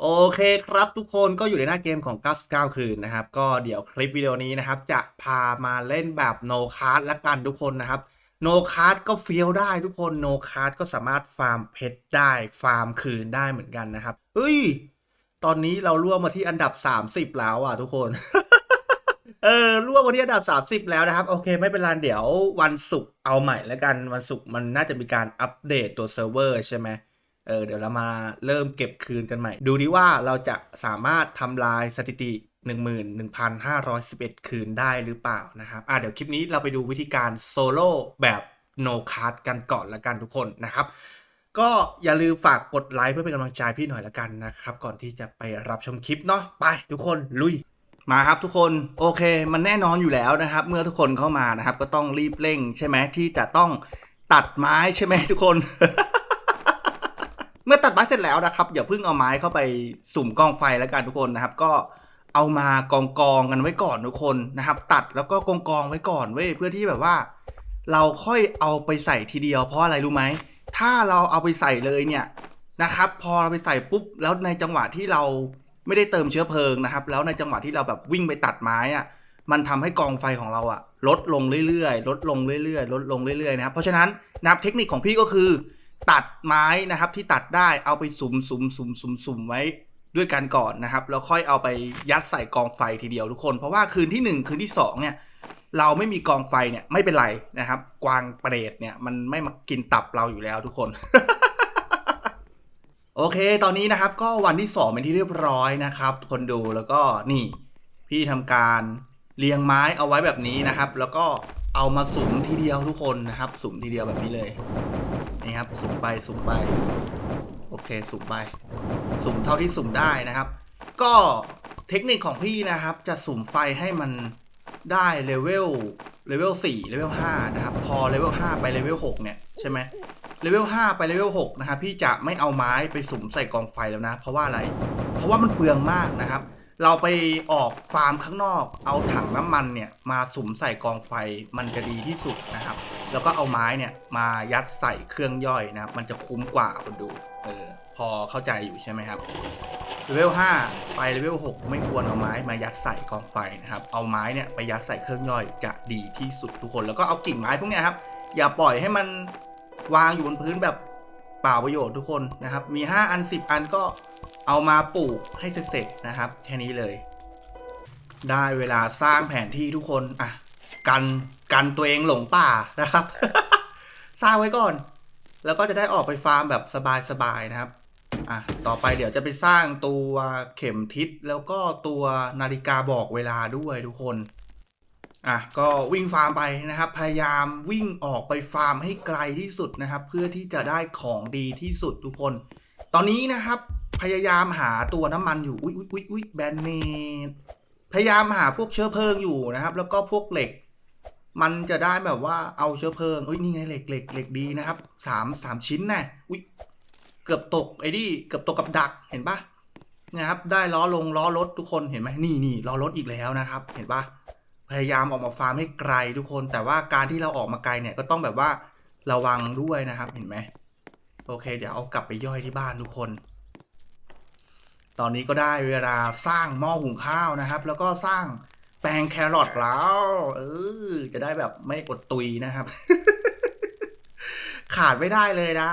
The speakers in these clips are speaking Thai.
โอเคครับทุกคนก็อยู่ในหน้าเกมของ 99 คืนนะครับ ก็เดี๋ยวคลิปวิดีโอนี้นะครับ จะพามาเล่นแบบ no card ละกันทุกคนนะครับ no card ก็เฟี้ยวได้ทุกคน no card ก็สามารถฟาร์มเพชรได้ฟาร์มคืนได้เหมือนกันนะครับเฮ้ย ตอนนี้เราล่วงมาที่อันดับ 30 แล้วอะทุกคน เออล่วงมาที่อันดับ 30 แล้วนะครับ โอเคไม่เป็นไรเดี๋ยววันศุกร์เอาใหม่แล้วกันวันศุกร์มันน่าจะมีการอัปเดตตัวเซิร์ฟเวอร์ใช่ไหม เออเดี๋ยวเรามาเริ่มเก็บคืนกันใหม่ ดูดิว่าเราจะสามารถทำลายสถิติ 11,511 คืนได้หรือเปล่านะครับอะเดี๋ยวคลิปนี้เราไปดูวิธีการโซโล่แบบ no card กันก่อนละกันทุกคนนะครับก็อย่าลืมฝากกดไลค์เพื่อเป็นกำลังใจพี่หน่อยละกันนะครับ ก่อนที่จะไปรับชมคลิปเนาะไปทุกคนลุยมาครับทุกคนโอเค มันแน่นอนอยู่แล้วนะครับ เมื่อทุกคนเข้ามานะครับ ก็ต้องรีบเร่งใช่ไหมที่จะต้องตัดไม้ใช่ไหมทุกคน เมื่อตัดไม้เสร็จแล้วนะครับอย่าเพิ่งเอาไม้เข้าไปสุ่มกองไฟแล้วกันทุกคนนะครับ ก็เอามากองกองกันไว้ก่อนทุกคนนะครับ ตัดแล้วก็กองกองไว้ก่อนเว้ยเพื่อที่แบบว่า เราค่อยเอาไปใส่ทีเดียวเพราะอะไรรู้ไหมถ้าเราเอาไปใส่เลยเนี่ยนะครับ พอเราไปใส่ปุ๊บแล้วในจังหวะที่เราไม่ได้เติมเชื้อเพลิงนะครับ แล้วในจังหวะที่เราแบบวิ่งไปตัดไม้อะมันทำให้กองไฟของเราอะลดลงเรื่อยๆ ลดลงเรื่อยๆ ลดลงเรื่อยๆนะครับ เพราะฉะนั้นนับเทคนิคของพี่ก็คือ ตัดไม้นะครับที่ตัดได้เอาไปสุมสุมสุมสุมสุมไว้ด้วยกันก่อนนะครับ แล้วค่อยเอาไปยัดใส่กองไฟทีเดียวทุกคน เพราะว่าคืนที่หนึ่งคืนที่สองเนี่ย เราไม่มีกองไฟเนี่ยไม่เป็นไรนะครับ กวางเปรตเนี่ยมันไม่มากินตับเราอยู่แล้วทุกคนโอเค ตอนนี้นะครับก็วันที่สองเป็นที่เรียบร้อยนะครับ คนดูแล้วก็นี่ พี่ทำการเรียงไม้เอาไว้แบบนี้นะครับ แล้วก็เอามาสุมทีเดียวทุกคนนะครับ สุมทีเดียวแบบนี้เลย นี่ครับสุ่มไปสุ่มไปโอเคสุ่มไปสุ่มเท่าที่สุ่มได้นะครับ ก็เทคนิคของพี่นะครับ จะสุ่มไฟให้มันได้เลเวลเลเวล4เลเวล5นะครับ พอเลเวล5ไปเลเวล6เนี่ยใช่ไหมเลเวล5ไปเลเวล6นะครับพี่จะไม่เอาไม้ไปสุ่มใส่กองไฟแล้วนะ เพราะว่าอะไร เพราะว่ามันเปลืองมากนะครับ เราไปออกฟาร์มข้างนอก เอาถังน้ำมันเนี่ยมาสุ่มใส่กองไฟมันจะดีที่สุดนะครับ แล้วก็เอาไม้เนี่ยมายัดใส่เครื่องย่อยนะครับ มันจะคุ้มกว่าคนดูเออพอเข้าใจอยู่ใช่ไหมครับเลเวล5ไปเลเวล6ไม่ควรเอาไม้มายัดใส่กองไฟนะครับ เอาไม้เนี่ยไปยัดใส่เครื่องย่อยจะดีที่สุดทุกคน แล้วก็เอากิ่งไม้พวกเนี้ยครับอย่าปล่อยให้มันวางอยู่บนพื้นแบบเปล่าประโยชน์ทุกคนนะครับ มี 5 อัน 10 อันก็เอามาปลูกให้เสร็จนะครับ แค่นี้เลย ได้เวลาสร้างแผนที่ทุกคนอะกัน กันตัวเองหลงป่านะครับ สร้างไว้ก่อน แล้วก็จะได้ออกไปฟาร์มแบบสบายๆนะครับอะต่อไปเดี๋ยวจะไปสร้างตัวเข็มทิศแล้วก็ตัวนาฬิกาบอกเวลาด้วยทุกคนอะก็วิ่งฟาร์มไปนะครับ พยายามวิ่งออกไปฟาร์มให้ไกลที่สุดนะครับ เพื่อที่จะได้ของดีที่สุดทุกคน ตอนนี้นะครับ พยายามหาตัวน้ำมันอยู่ อุ๊ยอุ๊ยอุ๊ยอุ๊ยแบนเนตพยายามหาพวกเชื้อเพลิงอยู่นะครับ แล้วก็พวกเหล็ก มันจะได้แบบว่าเอาเชื้อเพลิงเอ้ยนี่ไงเหล็กเหล็กเหล็กดีนะครับสามสามชิ้นนะอุ๊ยเกือบตกไอ้นี่เกือบตกกับดักเห็นปะนะครับ ได้ล้อลงล้อรถทุกคนเห็นไหมนี่นี่ล้อรถอีกแล้วนะครับ เห็นปะพยายามออกมาฟาร์มให้ไกลทุกคน แต่ว่าการที่เราออกมาไกลเนี่ยก็ต้องแบบว่าระวังด้วยนะครับ เห็นไหมโอเค เดี๋ยวเอากลับไปย่อยที่บ้านทุกคน ตอนนี้ก็ได้เวลาสร้างหม้อหุงข้าวนะครับ แล้วก็สร้าง แปลงแครอทแล้ว เออ จะได้แบบไม่อดตุยนะครับ ขาดไม่ได้เลยนะ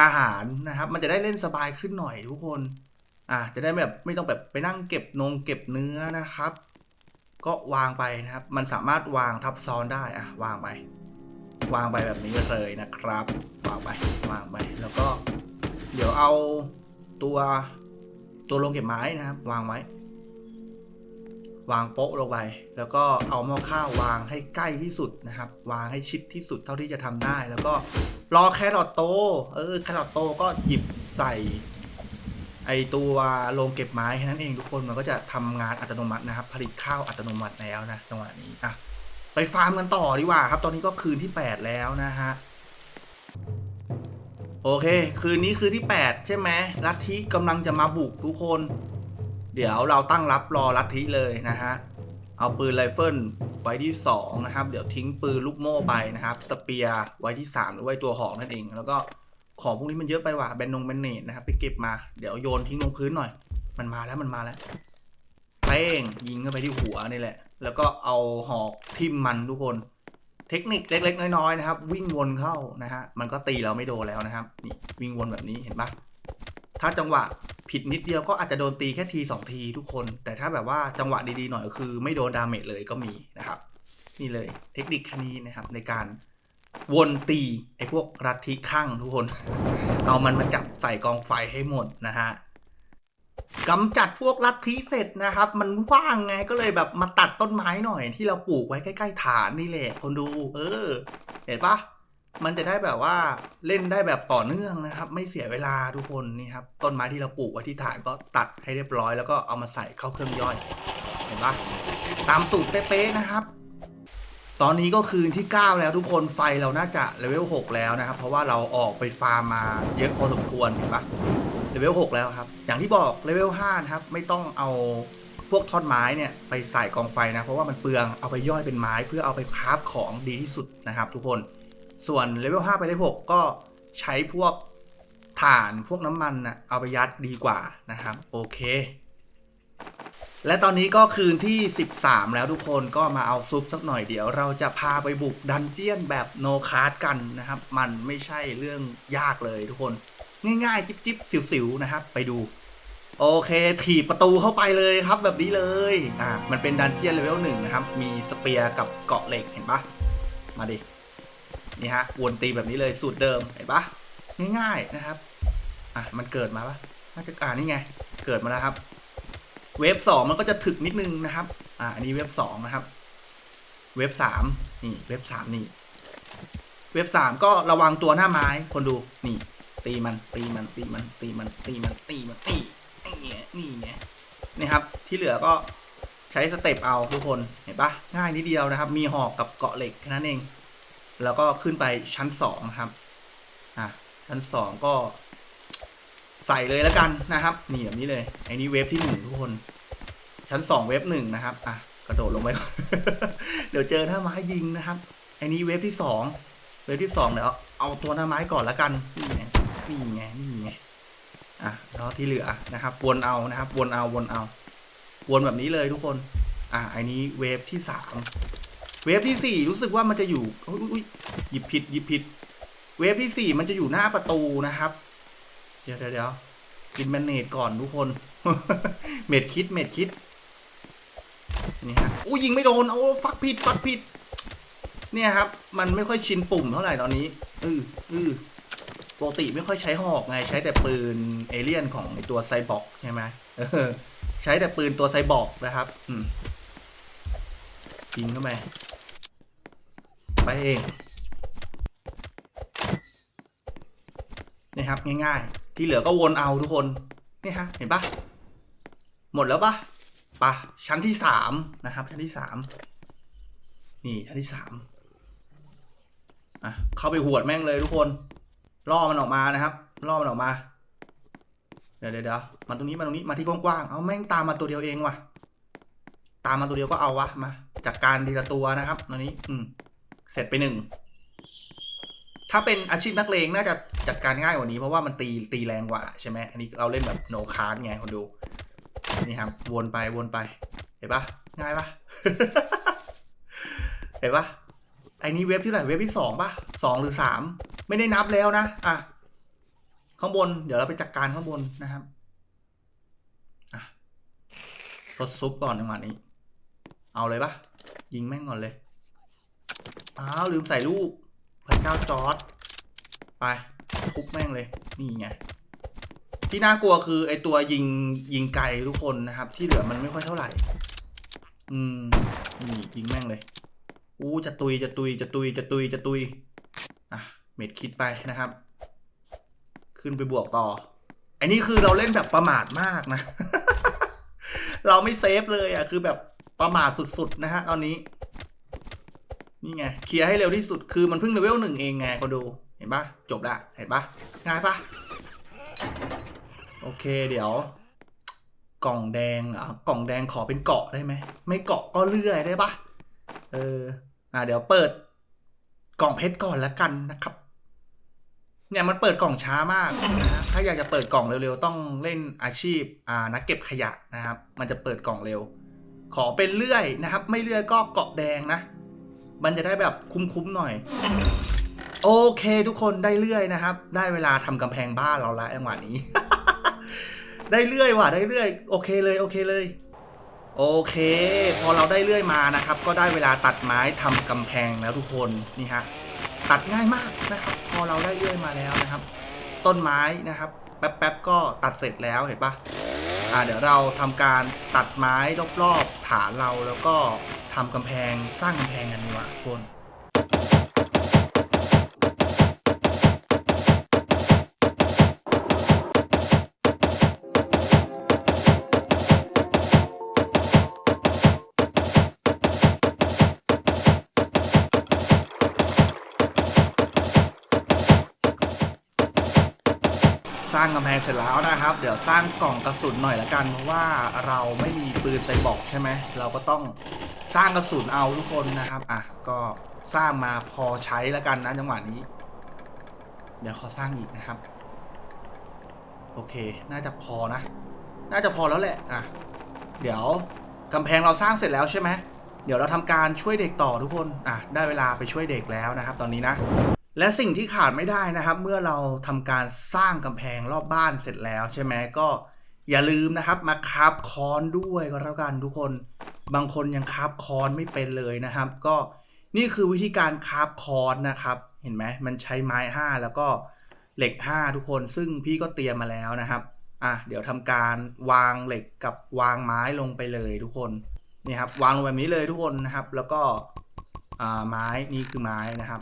อาหารนะครับ มันจะได้เล่นสบายขึ้นหน่อยทุกคน อะจะได้แบบไม่ต้องแบบไปนั่งเก็บนงเก็บเนื้อนะครับ ก็วางไปนะครับ มันสามารถวางทับซ้อนได้อะวางไป วางไปแบบนี้เลยนะครับ วางไปวางไปแล้วก็ เดี๋ยวเอาตัวตัวลงเก็บไม้นะครับ วางไว้ วางโป๊ะลงไปแล้วก็เอาหม้อข้าววางให้ใกล้ที่สุดนะครับ วางให้ชิดที่สุดเท่าที่จะทำได้ แล้วก็รอแครอทโต เออแครอทโตก็หยิบใส่ ไอตัวโรงเก็บไม้แค่นั้นเองทุกคนมันก็จะทำงานอัตโนมัตินะครับ ผลิตข้าวอัตโนมัติแล้วนะจังหวะนี้อะไปฟาร์มกันต่อดีกว่าครับ ตอนนี้ก็คืนที่ 8 แล้วนะฮะโอเค คืนนี้คืนที่ 8 ใช่ไหมลัทธิกำลังจะมาบุกทุกคน เดี๋ยวเราตั้งรับรอลัทธิเลยนะฮะ เอาปืนไรเฟิลไว้ที่ 2 นะครับ เดี๋ยวทิ้งปืนลูกโม่ไปนะครับ สเปียร์ไว้ที่ 3 หรือไว้ตัวหอกนั่นเอง แล้วก็ของพวกนี้มันเยอะไปว่ะแบนนงแบนเนตนะครับไปเก็บมา เดี๋ยวโยนทิ้งลงพื้นหน่อย มันมาแล้วมันมาแล้วเป้งยิงเข้าไปที่หัวนี่แหละ แล้วก็เอาหอกทิ่มมันทุกคน เทคนิคเล็ก ๆ น้อยๆนะครับ วิ่งวนเข้านะฮะ มันก็ตีเราไม่โดนแล้วนะครับ นี่วิ่งวนแบบนี้เห็นปะ ถ้าจังหวะผิดนิดเดียวก็อาจจะโดนตีแค่ทีสองทีทุกคน แต่ถ้าแบบว่าจังหวะดีๆหน่อยก็คือ ไม่โดนดาเมจเลยก็มีนะครับ นี่เลยเทคนิคคนี้นะครับในการวนตีไอ้พวกรัฐทิข้างทุกคน เอามันมาจับใส่กองไฟให้หมดนะฮะกำจัดพวกลัทธิเสร็จนะครับ มันว่างไงก็เลยแบบมาตัดต้นไม้หน่อยที่เราปลูกไว้ใกล้ๆฐานนี่แหละคนดู เออ เห็นปะ มันจะได้แบบว่าเล่นได้แบบต่อเนื่องนะครับ ไม่เสียเวลาทุกคนนี่ครับต้นไม้ที่เราปลูกไว้ที่ฐานก็ตัดให้เรียบร้อยแล้วก็เอามาใส่เข้าเครื่องย่อยเห็นปะตามสูตรเป๊ะๆนะครับ ตอนนี้ก็คืนที่ 9 แล้วทุกคนไฟเราน่าจะเลเวล6แล้วนะครับ เพราะว่าเราออกไปฟาร์มมาเยอะพอสมควรเห็นปะเลเวล6แล้วครับ อย่างที่บอกเลเวล5นะครับไม่ต้องเอาพวกท่อนไม้เนี่ยไปใส่กองไฟนะ เพราะว่ามันเปลืองเอาไปย่อยเป็นไม้เพื่อเอาไปคราฟของดีที่สุดนะครับ ทุกคน ส่วนเลเวล5ไปเลเวล6ก็ใช้พวกถ่านพวกน้ำมันนะเอาไปยัดดีกว่านะครับ โอเค และตอนนี้ก็คืนที่ 13 แล้วทุกคนก็มาเอาซุปสักหน่อยเดี๋ยวเราจะพาไปบุกดันเจียนแบบโนคาร์ดกันนะครับ มันไม่ใช่เรื่องยากเลยทุกคน ง่ายๆ จิ๊บๆ สิวๆ นะครับ ไปดูโอเคถีบประตูเข้าไปเลยครับแบบนี้เลย อ่า มันเป็นดันเจียนเลเวลหนึ่งนะครับ มีสเปียร์กับเกาะเหล็กเห็นปะมาดิ นี่ฮะวนตีแบบนี้เลยสูตรเดิมเห็นปะง่ายๆนะครับอะมันเกิดมาปะน่าจะอ่านี่ไง เกิดมาแล้วครับ เวฟสองมันก็จะถึกนิดนึงนะครับ อ่าอันนี้เวฟสองนะครับ เวฟสามนี่เวฟสามนี่ เวฟสามก็ระวังตัวหน้าไม้คนดูนี่ ตีมันตีมันตีมันตีมันตีมันตีมันตีนี่ไงนี่ไงนี่ครับ ที่เหลือก็ใช้สเต็ปเอาทุกคนเห็นปะง่ายนิดเดียวนะครับ มีหอกกับเกาะเหล็กแค่นั้นเอง แล้วก็ขึ้นไปชั้นสองครับ อะ ชั้นสองก็ ใส่เลยแล้วกันนะครับ นี่แบบนี้เลย ไอ้นี้เวฟที่หนึ่งทุกคน ชั้นสองเวฟหนึ่งนะครับ อะ กระโดดลงไปก่อนเดี๋ยวเจอหน้าไม้ยิงนะครับ ไอ้นี้เวฟที่สองเวฟที่สองเดี๋ยวเอาตัวหน้าไม้ก่อนแล้วกัน นี่ไง นี่ไง นี่ไง อะ แล้วที่เหลือนะครับ วนเอานะครับ วนเอา วนเอา วนแบบนี้เลยทุกคน อะไอ้นี้เวฟที่สาม เวฟที่สี่รู้สึกว่ามันจะอยู่อุ๊ยหยิบผิดหยิบผิด เวฟที่สี่มันจะอยู่หน้าประตูนะครับ เดี๋ยวเดี๋ยวกินแมนเนตก่อนทุกคน เม็ดคิดเม็ดคิดนี่ฮะอู้ยิงไม่โดน โอ้ฟักผิดฟักผิด เนี่ยครับ มันไม่ค่อยชินปุ่มเท่าไหร่ตอนนี้ อืออือปกติไม่ค่อยใช้หอกไง ใช้แต่ปืนเอเลี่ยนของไอตัวไซบอร์กใช่ไหมใช้แต่ปืนตัวไซบอร์กนะครับ อืมยิงเข้าไป ไปเอง นี่ครับง่ายๆ ที่เหลือก็วนเอาทุกคน นี่ฮะเห็นปะหมดแล้วปะปะชั้นที่สามนะครับ ชั้นที่สามนี่ชั้นที่สามอะเข้าไปหวดแม่งเลยทุกคนล่อมันออกมานะครับล่อมันออกมาเดี๋ยวเดี๋ยวมาตรงนี้มาตรงนี้มาที่กว้างๆเอาแม่งตามมาตัวเดียวเองว่ะ ตามมาตัวเดียวก็เอาวะมาจัดการทีละตัวนะครับตอนนี้ อืม เสร็จไปหนึ่ง ถ้าเป็นอาชีพนักเลงน่าจะจัดการง่ายกว่านี้เพราะว่ามันตีตีแรงกว่าใช่ไหมอันนี้เราเล่นแบบโนคาร์ดไงคนดู นี่ครับ วนไปวนไป เห็นปะง่ายปะเห็นปะไอ้นี้เว็บที่ไหนเว็บที่สองปะสองหรือสามไม่ได้นับแล้วนะอะข้างบน เดี๋ยวเราไปจัดการข้างบนนะครับอะทดซุปก่อนจังหวะนี้ เอาเลยปะยิงแม่งก่อนเลย อ้าวลืมใส่ลูกพระเจ้าจอร์ดไปทุบแม่งเลย นี่ไง ที่น่ากลัวคือไอตัวยิงยิงไกลทุกคนนะครับ ที่เหลือมันไม่ค่อยเท่าไหร่ อืม นี่ยิงแม่งเลย อู้จะตุยจะตุยจะตุยจะตุยจะตุย อะ เม็ดคิดไปนะครับ ขึ้นไปบวกต่อ อันนี้คือเราเล่นแบบประมาทมากนะ เราไม่เซฟเลยอะ คือแบบประมาทสุดๆนะฮะตอนนี้ นี่ไงเคลียร์ให้เร็วที่สุดคือมันเพิ่งเลเวลหนึ่งเองไงก็ดูเห็นปะจบละเห็นปะง่ายปะโอเคเดี๋ยว กล่องแดงอะกล่องแดงขอเป็นเกาะได้ไหมไม่เกาะก็เลื่อยได้ปะเอออะเดี๋ยวเปิด กล่องเพชรก่อนละกันนะครับเนี่ยมันเปิดกล่องช้ามากนะถ้าอยากจะเปิดกล่องเร็วๆ ต้องเล่นอาชีพอ่านักเก็บขยะนะครับ มันจะเปิดกล่องเร็ว ขอเป็นเลื่อยนะครับ ไม่เลื่อยก็เกาะแดงนะ มันจะได้แบบคุ้มๆหน่อย โอเคทุกคนได้เลื่อยนะครับ ได้เวลาทำกำแพงบ้านเราแล้วจังหวะนี้ ได้เลื่อยว่ะได้เลื่อย โอเคเลยโอเคเลย โอเค พอเราได้เลื่อยมานะครับ ก็ได้เวลาตัดไม้ทำกำแพงแล้วทุกคนนี่ฮะตัดง่ายมากนะครับ พอเราได้เลื่อยมาแล้วนะครับ ต้นไม้นะครับ แป๊บๆก็ตัดเสร็จแล้วเห็นปะอ่าเดี๋ยวเราทำการตัดไม้รอบๆฐานเราแล้วก็ ทำกำแพงสร้างกำแพงกันดีกว่าคนสร้างกำแพงเสร็จแล้วนะครับ เดี๋ยวสร้างกล่องกระสุนหน่อยละกันเพราะว่าเราไม่มีปืนไซบอร์กใช่ไหมเราก็ต้อง สร้างกระสุนเอาทุกคนนะครับ อะ ก็สร้างมาพอใช้แล้วกันนะจังหวะนี้ เดี๋ยวขอสร้างอีกนะครับ โอเค น่าจะพอนะ น่าจะพอแล้วแหละ อะ เดี๋ยวกำแพงเราสร้างเสร็จแล้วใช่ไหมเดี๋ยวเราทำการช่วยเด็กต่อทุกคน อะ ได้เวลาไปช่วยเด็กแล้วนะครับ ตอนนี้นะ และสิ่งที่ขาดไม่ได้นะครับ เมื่อเราทำการสร้างกำแพงรอบบ้านเสร็จแล้วใช่ไหมก็อย่าลืมนะครับ มาคาบคอนด้วยก็แล้วกันทุกคน บางคนยังคาบคอนไม่เป็นเลยนะครับ ก็นี่คือวิธีการคาบคอนนะครับ เห็นไหมมันใช้ไม้ 5 แล้วก็เหล็ก 5 ทุกคนซึ่งพี่ก็เตรียมมาแล้วนะครับอะเดี๋ยวทำการวางเหล็กกับวางไม้ลงไปเลยทุกคนนี่ครับวางลงแบบนี้เลยทุกคนนะครับ แล้วก็อ่าไม้นี่คือไม้นะครับ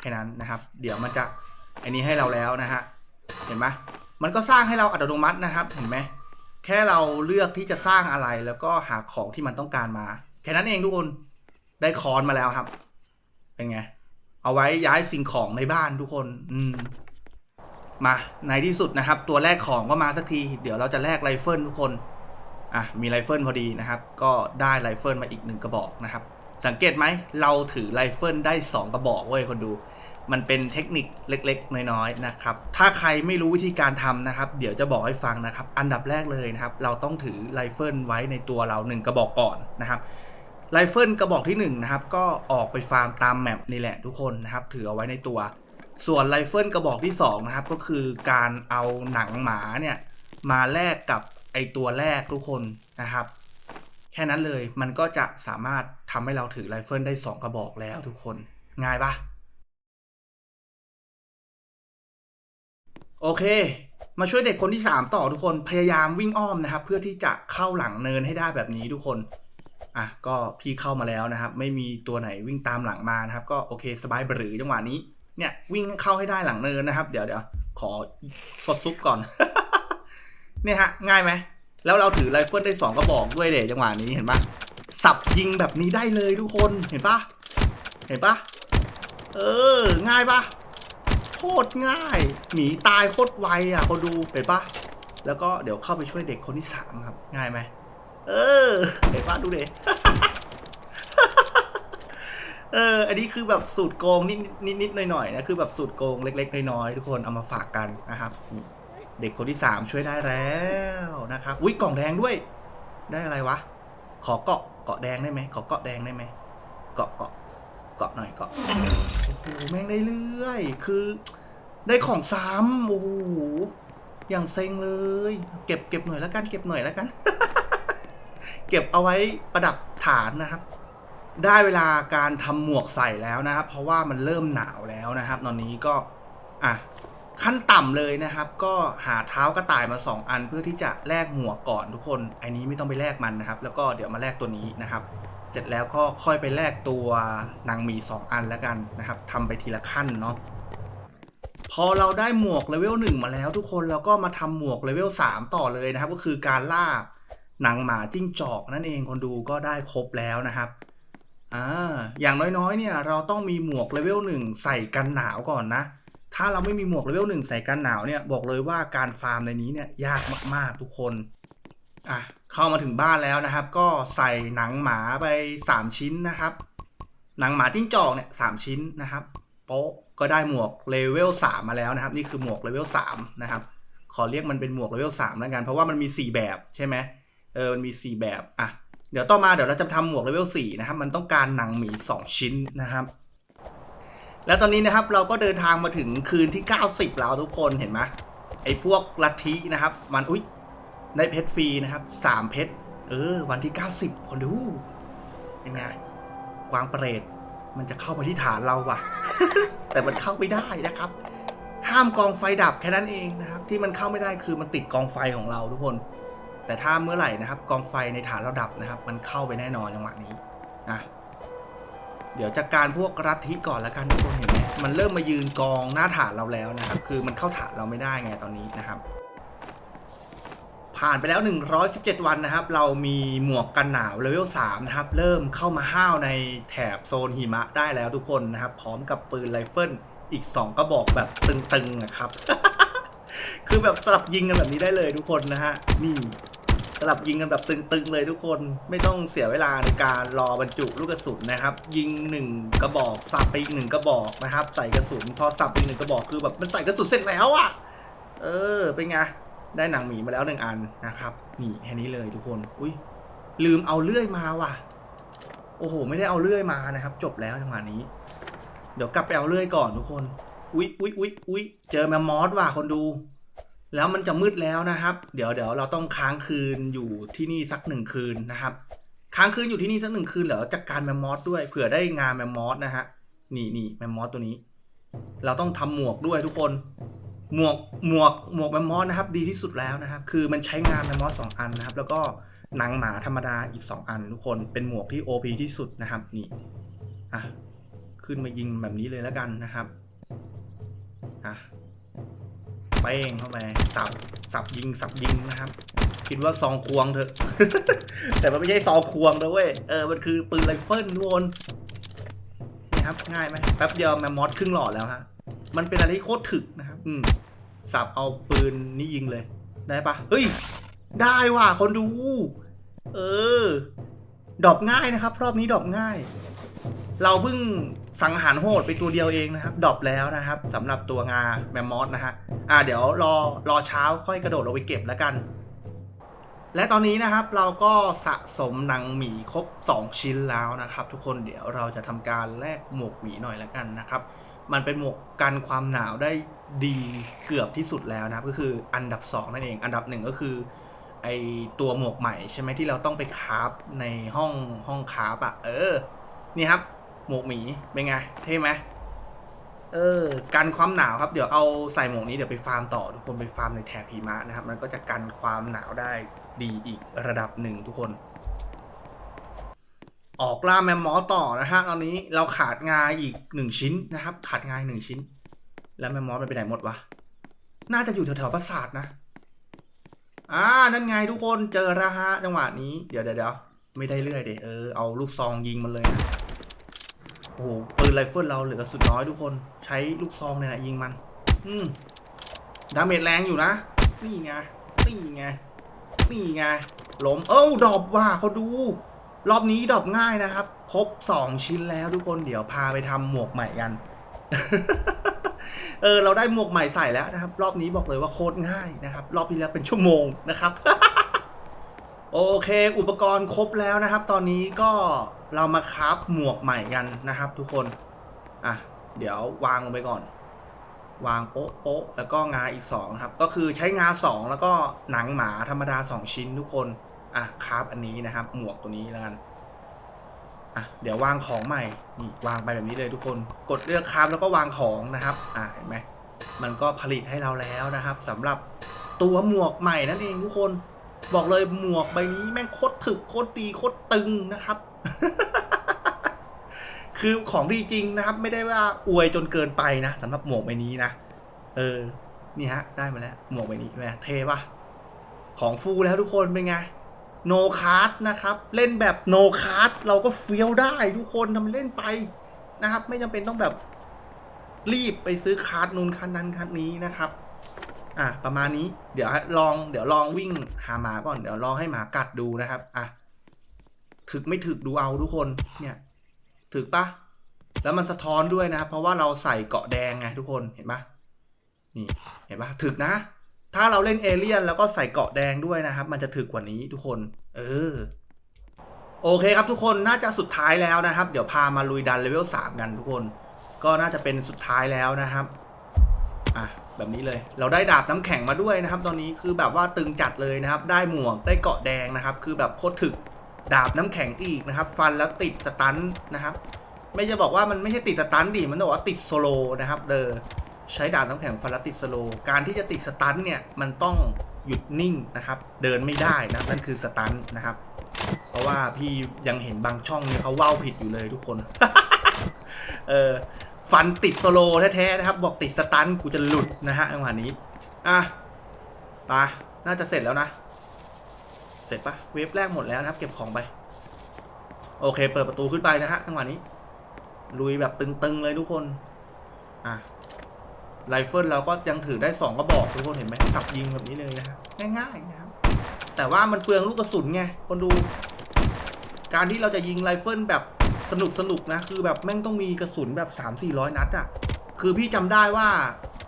แค่นั้นนะครับ เดี๋ยวมันจะอันนี้ให้เราแล้วนะฮะเห็นไหมมันก็สร้างให้เราอัตโนมัตินะครับ เห็นไหม แค่เราเลือกที่จะสร้างอะไรแล้วก็หาของที่มันต้องการมา แค่นั้นเองทุกคนได้คอนมาแล้วครับ เป็นไง เอาไว้ย้ายสิ่งของในบ้านทุกคน อืม มาในที่สุดนะครับ ตัวแรกของก็มาสักที เดี๋ยวเราจะแลกไรเฟิลทุกคน อะ มีไรเฟิลพอดีนะครับ ก็ได้ไรเฟิลมาอีกหนึ่งกระบอกนะครับ สังเกตไหม เราถือไรเฟิลได้ 2 กระบอกเว้ยคนดู มันเป็นเทคนิคเล็กๆ น้อยๆนะครับ ถ้าใครไม่รู้วิธีการทำนะครับ เดี๋ยวจะบอกให้ฟังนะครับ อันดับแรกเลยนะครับ เราต้องถือไรเฟิลไว้ในตัวเรา 1 กระบอกก่อนนะครับไรเฟิลกระบอกที่1นะครับก็ออกไปฟาร์มตามแมปนี่แหละทุกคนนะครับถือเอาไว้ในตัว ส่วนไรเฟิลกระบอกที่2นะครับก็คือการเอาหนังหมาเนี่ยมาแลกกับไอตัวแรกทุกคนนะครับ แค่นั้นเลยมันก็จะสามารถทำให้เราถือไรเฟิลได้ 2 กระบอกแล้วทุกคน ง่ายปะ โอเค มาช่วยเด็กคนที่ 3 ต่อทุกคนพยายามวิ่งอ้อมนะครับ เพื่อที่จะเข้าหลังเนินให้ได้แบบนี้ทุกคนอะก็พี่เข้ามาแล้วนะครับ ไม่มีตัวไหนวิ่งตามหลังมานะครับ ก็โอเคสบายบรือจังหวะนี้เนี่ยวิ่งเข้าให้ได้หลังเนินนะครับ เดี๋ยวเดี๋ยวขอสดซุปก่อน เนี่ยฮะ ง่ายไหมแล้วเราถือไรเฟิลได้สองกระบอกด้วยเดจังหวะนี้เห็นปะสับยิงแบบนี้ได้เลยทุกคนเห็นปะเห็นปะเออ ง่ายปะ ตรง่ายหมีตายโคตรไวอะคนดูเห็นปะแล้วก็เดี๋ยวเข้าไปช่วยเด็กคนที่สามครับ ง่ายไหมเออเห็นปะดูเด็เออ อันนี้คือแบบสูตรโกงนิดนิดนิดหน่อยหน่อยๆนะคือแบบสูตรโกงเล็ก ๆ น้อยๆทุกคนเอามาฝากกันนะครับ เด็กคนที่สามช่วยได้แล้วนะครับอุ้ยกล่องแดงด้วย ได้อะไรวะ ขอเกาะเกาะแดงได้ไหมขอเกาะแดงได้ไหมเกาะเกาะ เกาะหน่อยเกาะโอ้โหแม่งได้เรื่อยคือ ได้ของซ้ำโอ้โหอย่างเซ็งเลย เก็บเก็บหน่อยแล้วกันเก็บหน่อยแล้วกัน เก็บเอาไว้ประดับฐานนะครับ ได้เวลาการทำหมวกใส่แล้วนะครับ เพราะว่ามันเริ่มหนาวแล้วนะครับ ตอนนี้ก็อะขั้นต่ำเลยนะครับ ก็หาเท้ากระต่ายมา 2 อันเพื่อที่จะแลกหมวกก่อนทุกคน อันนี้ไม่ต้องไปแลกมันนะครับ แล้วก็เดี๋ยวมาแลกตัวนี้นะครับ เสร็จแล้วก็ค่อยไปแลกตัวนางหมี 2 อันแล้วกันนะครับทำไปทีละขั้นเนาะพอเราได้หมวกเลเวล1มาแล้ว ทุกคนเราก็มาทำหมวกเลเวล3ต่อเลยนะครับ ก็คือการล่าหนังหมาจิ้งจอกนั่นเองคนดูก็ได้ครบแล้วนะครับอ่าอย่างน้อยๆเนี่ยเราต้องมีหมวกเลเวล1ใส่กันหนาวก่อนนะ ถ้าเราไม่มีหมวกเลเวลหนึ่งใส่กันหนาวเนี่ยบอกเลยว่าการฟาร์มในนี้เนี่ยยากมากๆทุกคนอะ เข้ามาถึงบ้านแล้วนะครับ ก็ใส่หนังหมาไป 3 ชิ้นนะครับ หนังหมาจิ้งจอกเนี่ยสามชิ้นนะครับโป๊ะก็ได้หมวกเลเวล3มาแล้วนะครับ นี่คือหมวกเลเวล3นะครับ ขอเรียกมันเป็นหมวกเลเวล3แล้วกัน เพราะว่ามันมี 4 แบบใช่ไหมเออมันมี 4 แบบอะเดี๋ยวต่อมาเดี๋ยวเราจะทำหมวกเลเวล4นะครับ มันต้องการหนังหมี 2 ชิ้นนะครับแล้วตอนนี้นะครับเราก็เดินทางมาถึงคืนที่ 90 แล้วทุกคนเห็นไหมไอ้พวกลัทธินะครับ มันอุ้ย ได้เพชรฟรีนะครับ3เพชรเออ วันที่ 90 คนดูเป็นไงกวางเปรตมันจะเข้ามาที่ฐานเราว่ะ แต่มันเข้าไม่ได้นะครับ ห้ามกองไฟดับแค่นั้นเองนะครับ ที่มันเข้าไม่ได้คือมันติดกองไฟของเราทุกคน แต่ถ้าเมื่อไหร่นะครับ กองไฟในฐานเราดับนะครับ มันเข้าไปแน่นอนจังหวะนี้นะเดี๋ยวจากการพวกรัฐทิก่อนละกันทุกคนเห็นไหมมันเริ่มมายืนกองหน้าฐานเราแล้วนะครับ คือมันเข้าฐานเราไม่ได้ไงตอนนี้นะครับ ผ่านไปแล้ว 117 วันนะครับ เรามีหมวกกันหนาวเลเวล3นะครับ เริ่มเข้ามาห้าวในแถบโซนหิมะได้แล้วทุกคนนะครับ พร้อมกับปืนไรเฟิลอีก 2 กระบอกแบบตึงๆนะครับ คือแบบสลับยิงกันแบบนี้ได้เลยทุกคนนะฮะ นี่สลับยิงกันแบบตึงๆเลยทุกคนไม่ต้องเสียเวลาในการรอบรรจุลูกกระสุนนะครับ ยิงหนึ่งกระบอกสับไปอีกหนึ่งกระบอกนะครับ ใส่กระสุนพอสับไปอีกหนึ่งกระบอกคือแบบมันใส่กระสุนเสร็จแล้วอะเออเป็นไง ได้หนังหมีมาแล้วหนึ่งอันนะครับ นี่แค่นี้เลยทุกคน อุ้ยลืมเอาเลื่อยมาว่ะ โอ้โห ไม่ได้เอาเลื่อยมานะครับ จบแล้วจังหวะนี้ เดี๋ยวกลับไปเอาเลื่อยก่อนทุกคน อุ๊ยอุ๊ยอุ๊ยอุ๊ยเจอแมมมอสว่ะคนดู แล้วมันจะมืดแล้วนะครับ เดี๋ยวเดี๋ยวเราต้องค้างคืนอยู่ที่นี่สักหนึ่งคืนนะครับ ค้างคืนอยู่ที่นี่สักหนึ่งคืนเหรอจัดการแมมมอสด้วยเผื่อได้งานแมมมอสนะฮะ นี่นี่แมมมอสตัวนี้ เราต้องทำหมวกด้วยทุกคน หมวกหมวกหมวกแมมมอสนะครับ ดีที่สุดแล้วนะครับ คือมันใช้งานแมมมอสสองอันนะครับ แล้วก็หนังหมาธรรมดาอีก 2 อันทุกคนเป็นหมวกที่ OP ที่สุดนะครับนี่อะขึ้นมายิงแบบนี้เลยแล้วกันนะครับอะเป้งเข้าไปสับสับยิงสับยิงนะครับ คิดว่าซองควงเถอะ แต่มันไม่ใช่ซองควงนะเว้ยเออมันคือปืนไรเฟิลทุกคนนี่ครับง่ายไหมแป๊บเดียวแมมมอสครึ่งหลอดแล้วฮะมันเป็นอะไรที่โคตรถึกนะครับ อืม สับเอาปืนนี่ยิงเลย ได้ปะเฮ้ย ได้ว่ะคนดู เออ ดอปง่ายนะครับ รอบนี้ดอปง่าย เราเพิ่งสังหารโหดไปตัวเดียวเองนะครับ ดอปแล้วนะครับสำหรับตัวงาแมมมอสนะฮะ อ่าเดี๋ยวรอรอเช้าค่อยกระโดดลงไปเก็บแล้วกัน และตอนนี้นะครับเราก็สะสมหนังหมีครบ 2 ชิ้นแล้วนะครับ ทุกคนเดี๋ยวเราจะทำการแลกหมวกหมีหน่อยแล้วกันนะครับ มันเป็นหมวกกันความหนาวได้ดีเกือบที่สุดแล้วนะครับ ก็คืออันดับ 2 นั่นเอง อันดับหนึ่งก็คือไอตัวหมวกใหม่ใช่ไหมที่เราต้องไปคาฟในห้องห้องคาฟอะ่ะเออ นี่ครับ หมวกหมีเป็นไงเท่ไหมเออกันความหนาวครับเดี๋ยวเอาใส่หมวกนี้เดี๋ยวไปฟาร์มต่อทุกคนไปฟาร์มในแถบหิมะนะครับ มันก็จะกันความหนาวได้ดีอีกระดับหนึ่งทุกคน ออกล่าแมมมอสต่อนะฮะตอนนี้เราขาดงาอีกหนึ่งชิ้นนะครับ ขาดงาอีกหนึ่งชิ้น แล้วแมมมอสมันไปไหนหมดวะน่าจะอยู่แถวๆปราสาทนะอ่านั่นไงทุกคนเจอแล้วฮะจังหวะนี้เดี๋ยวเดี๋ยวไม่ได้เรื่อยเดเออเอาลูกซองยิงมันเลยนะโอ้โหปืนไรเฟิลเราเหลือกระสุดน้อยทุกคนใช้ลูกซองเนี่ยนะยิงมัน อืมดาเมจแรงอยู่นะนี่ไงนี่ไงนี่ไงล้มเอ้าดรอปว่ะเขาดู รอบนี้ดรอปง่ายนะครับ ครบ 2 ชิ้นแล้วทุกคนเดี๋ยวพาไปทำหมวกใหม่กัน เออเราได้หมวกใหม่ใส่แล้วนะครับ รอบนี้บอกเลยว่าโคตรง่ายนะครับ รอบที่แล้วเป็นชั่วโมงนะครับ โอเค อุปกรณ์ครบแล้วนะครับ ตอนนี้ก็เรามาคราฟหมวกใหม่กันนะครับ ทุกคน อะ เดี๋ยววางลงไปก่อน วางโป๊ะโป๊ะแล้วก็งาอีกสองครับ ก็คือใช้งาสองแล้วก็หนังหมาธรรมดาสองชิ้นทุกคน อะคราฟอันนี้นะครับ หมวกตัวนี้แล้วกันอะเดี๋ยววางของใหม่นี่วางไปแบบนี้เลยทุกคนกดเลือกคราฟแล้วก็วางของนะครับอะเห็นไหมมันก็ผลิตให้เราแล้วนะครับสำหรับตัวหมวกใหม่นั่นเองทุกคนบอกเลยหมวกใบนี้แม่งโคตรถึกโคตรดีโคตรตึงนะครับ คือของดีจริงนะครับ ไม่ได้ว่าอวยจนเกินไปนะสำหรับหมวกใบนี้นะเออนี่ฮะ ได้มาแล้วหมวกใบนี้แหมเท่ปะของฟูแล้วทุกคนเป็นไง โนคาร์ดนะครับ เล่นแบบโนคาร์ดเราก็เฟี้ยวได้ทุกคนทำเล่นไปนะครับ ไม่จำเป็นต้องแบบรีบไปซื้อคาร์ดนูนคาร์ดนั้นคาร์ดนี้นะครับ อะประมาณนี้เดี๋ยวลองเดี๋ยวลองวิ่งหาหมาก่อนเดี๋ยวลองให้หมากัดดูนะครับอะถึกไม่ถึกดูเอาทุกคนเนี่ยถึกปะแล้วมันสะท้อนด้วยนะครับเพราะว่าเราใส่เกาะแดงไงทุกคนเห็นปะนี่เห็นปะถึกนะ ถ้าเราเล่นเอเลี่ยนแล้วก็ใส่เกาะแดงด้วยนะครับ มันจะถึกกว่านี้ทุกคน เออ โอเคครับทุกคนน่าจะสุดท้ายแล้วนะครับ เดี๋ยวพามาลุยดันเลเวล3กันทุกคน ก็น่าจะเป็นสุดท้ายแล้วนะครับอะแบบนี้เลย เราได้ดาบน้ำแข็งมาด้วยนะครับ ตอนนี้คือแบบว่าตึงจัดเลยนะครับ ได้หมวกได้เกาะแดงนะครับ คือแบบโคตรถึกดาบน้ำแข็งอีกนะครับ ฟันแล้วติดสตันนะครับ ไม่จะบอกว่ามันไม่ใช่ติดสตันดิมันบอกว่าติดโซโลนะครับเดอ ใช้ดาบน้ำแข็งฟันแล้วติดโซโล การที่จะติดสตันเนี่ย มันต้องหยุดนิ่งนะครับ เดินไม่ได้นะ นั่นคือสตันนะครับ เพราะว่าพี่ยังเห็นบางช่องเนี่ยเขาว่าวผิดอยู่เลยทุกคน เออฟันติดโซโลแท้ๆนะครับ บอกติดสตันกูจะหลุดนะฮะจังหวะนี้ อะไปน่าจะเสร็จแล้วนะ เสร็จปะเวฟแรกหมดแล้วนะครับ เก็บของไป โอเค เปิดประตูขึ้นไปนะฮะจังหวะนี้ ลุยแบบตึงๆเลยทุกคน อะ ไรเฟิลเราก็ยังถือได้สองกระบอกทุกคนเห็นไหมสับยิงแบบนี้เลยนะครับง่ายๆนะครับ แต่ว่ามันเปลืองลูกกระสุนไงคนดู การที่เราจะยิงไรเฟิลแบบสนุกสนุกๆนะ คือแบบแม่งต้องมีกระสุนแบบ3 4 0 0 นัดอะ่ะ คือพี่จำได้ว่า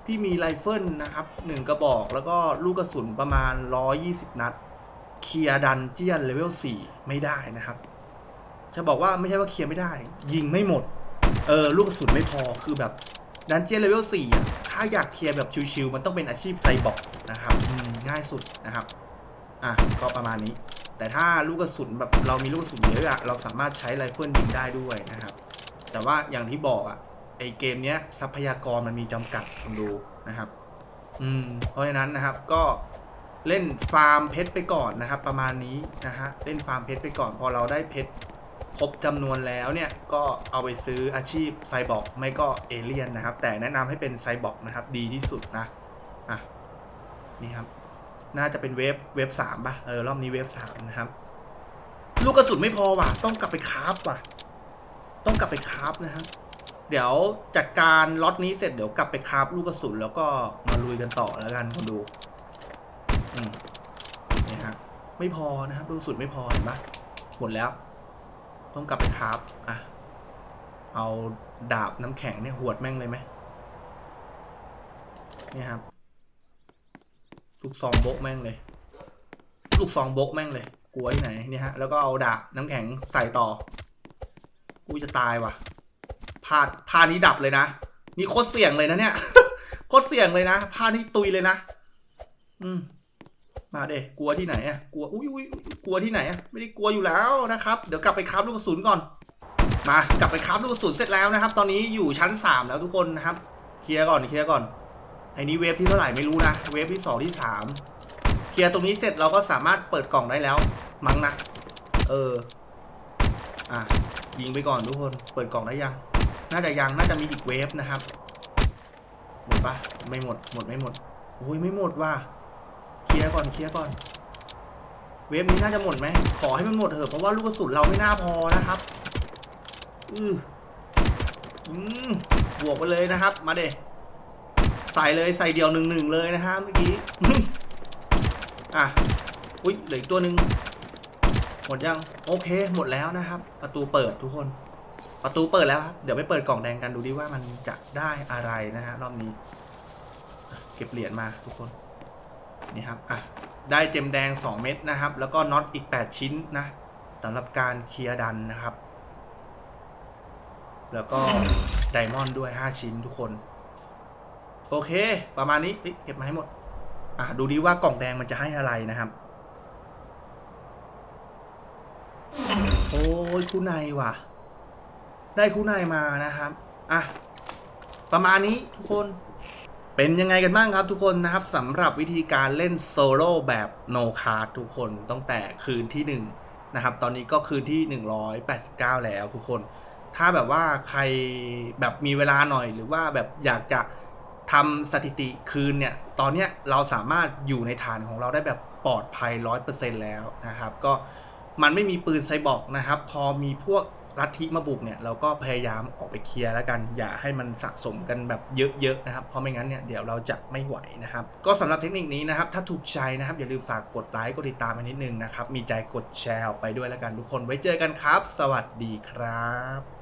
พี่มีไรเฟิลนะครับหนึ่งกระบอกแล้วก็ลูกกระสุนประมาณ 120 นัด เคลียร์ดันเจียนเลเวล4ไม่ได้นะครับ จะบอกว่าไม่ใช่ว่าเคลียร์ไม่ได้ ยิงไม่หมด เออลูกกระสุนไม่พอคือแบบ ดันเจียนเลเวล4อะถ้าอยากเคลียร์แบบชิวๆมันต้องเป็นอาชีพไซบอร์กนะครับอืมง่ายสุดนะครับ อะก็ประมาณนี้ แต่ถ้าลูกกระสุนแบบเรามีลูกกระสุนเยอะอะเราสามารถใช้ไรเฟิลยิงได้ด้วยนะครับ แต่ว่าอย่างที่บอกอะไอเกมเนี้ยทรัพยากรมันมีจำกัดคุณดูนะครับ อืม เพราะฉะนั้นนะครับก็เล่นฟาร์มเพชรไปก่อนนะครับ ประมาณนี้นะฮะเล่นฟาร์มเพชรไปก่อน พอเราได้เพชร ครบจำนวนแล้วเนี่ยก็เอาไปซื้ออาชีพไซบอร์กไม่ก็เอเลียนนะครับ แต่แนะนำให้เป็นไซบอร์กนะครับ ดีที่สุดนะอะนี่ครับ น่าจะเป็นเวฟเวฟสามป่ะเออรอบนี้เวฟสามนะครับ ลูกกระสุนไม่พอว่ะ ต้องกลับไปคราฟว่ะ ต้องกลับไปคราฟนะฮะเดี๋ยวจัดการล็อตนี้เสร็จเดี๋ยวกลับไปคราฟลูกกระสุนแล้วก็มาลุยกันต่อแล้วกันคนดูอืมนี่ฮะไม่พอนะครับลูกกระสุนไม่พอเห็นปะหมดแล้ว ต้องกลับไปคราฟอะ เอาดาบน้ำแข็งเนี่ยหวดแม่งเลยไหมนี่ครับ ลูกซองโบกแม่งเลย ลูกซองโบกแม่งเลย กลัวที่ไหนนี่ฮะ แล้วก็เอาดาบน้ำแข็งใส่ต่อ กูจะตายว่ะพาดพานี้ดับเลยนะ นี่โคตรเสี่ยงเลยนะเนี่ย โคตรเสี่ยงเลยนะพานี้ตุยเลยนะ อืม มาเด็กลัวที่ไหนอะกลัวอุ้ยอุ้ยอุ๊ยกลัวที่ไหนอะไม่ได้กลัวอยู่แล้วนะครับ เดี๋ยวกลับไปคราฟลูกกระสุนก่อน มากลับไปคราฟลูกกระสุนเสร็จแล้วนะครับ ตอนนี้อยู่ชั้นสามแล้วทุกคนนะครับเคลียร์ก่อนเคลียร์ก่อนไอ้นี้เวฟที่เท่าไหร่ไม่รู้นะเวฟที่สองที่สามเคลียร์ตรงนี้เสร็จเราก็สามารถเปิดกล่องได้แล้วมั้งนะเอออะยิงไปก่อนทุกคน เปิดกล่องได้ยัง น่าจะยังน่าจะมีอีกเวฟนะครับ หมดปะไม่หมดหมดไม่หมดอุ้ยไม่หมดว่ะ เคลียร์ก่อนเคลียร์ก่อน เวฟนี้น่าจะหมดไหม ขอให้มันหมดเถอะเพราะว่าลูกกระสุนเราไม่น่าพอนะครับ อืออืมบวกไปเลยนะครับ มาเด็ใส่เลยใส่เดียวหนึ่งหนึ่งเลยนะฮะเมื่อกี้ อะ อุ้ยเหลืออีกตัวหนึ่งหมดยัง โอเค หมดแล้วนะครับ ประตูเปิดทุกคน ประตูเปิดแล้วครับ เดี๋ยวไปเปิดกล่องแดงกันดูดิว่ามันจะได้อะไรนะฮะรอบนี้ เก็บเหรียญมาทุกคน นี่ครับอะได้เจมแดง 2 เม็ดนะครับ แล้วก็น็อตอีก 8 ชิ้นนะสำหรับการเคลียร์ดันนะครับ แล้วก็ไดมอนด์ด้วย 5 ชิ้นทุกคน โอเค ประมาณนี้เก็บมาให้หมด อะดูดีว่ากล่องแดงมันจะให้อะไรนะครับ โอ้ยคู่ในว่ะ ได้คู่ในมานะครับ อะ ประมาณนี้ทุกคน เป็นยังไงกันบ้างครับทุกคนนะครับสำหรับวิธีการเล่นโซโล่แบบโนคาร์ทุกคนตั้งแต่คืนที่ 1 นะครับ ตอนนี้ก็คืนที่ 189 แล้วทุกคน ถ้าแบบว่าใครแบบมีเวลาหน่อยหรือว่าแบบอยากจะทำสถิติคืนเนี่ย ตอนเนี้ยเราสามารถอยู่ในฐานของเราได้แบบปลอดภัย 100%แล้วนะครับ ก็มันไม่มีปืนไซบอร์กนะครับ พอมีพวก ลัทธิมาบุกเนี่ยเราก็พยายามออกไปเคลียร์แล้วกัน อย่าให้มันสะสมกันแบบเยอะๆนะครับเพราะไม่งั้นเนี่ยเดี๋ยวเราจะไม่ไหวนะครับก็สำหรับเทคนิคนี้นะครับถ้าถูกใจนะครับอย่าลืมฝากกดไลค์กดติดตามไปนิดนึงนะครับมีใจกดแชร์ออกไปด้วยแล้วกันทุกคนไว้เจอกันครับ สวัสดีครับ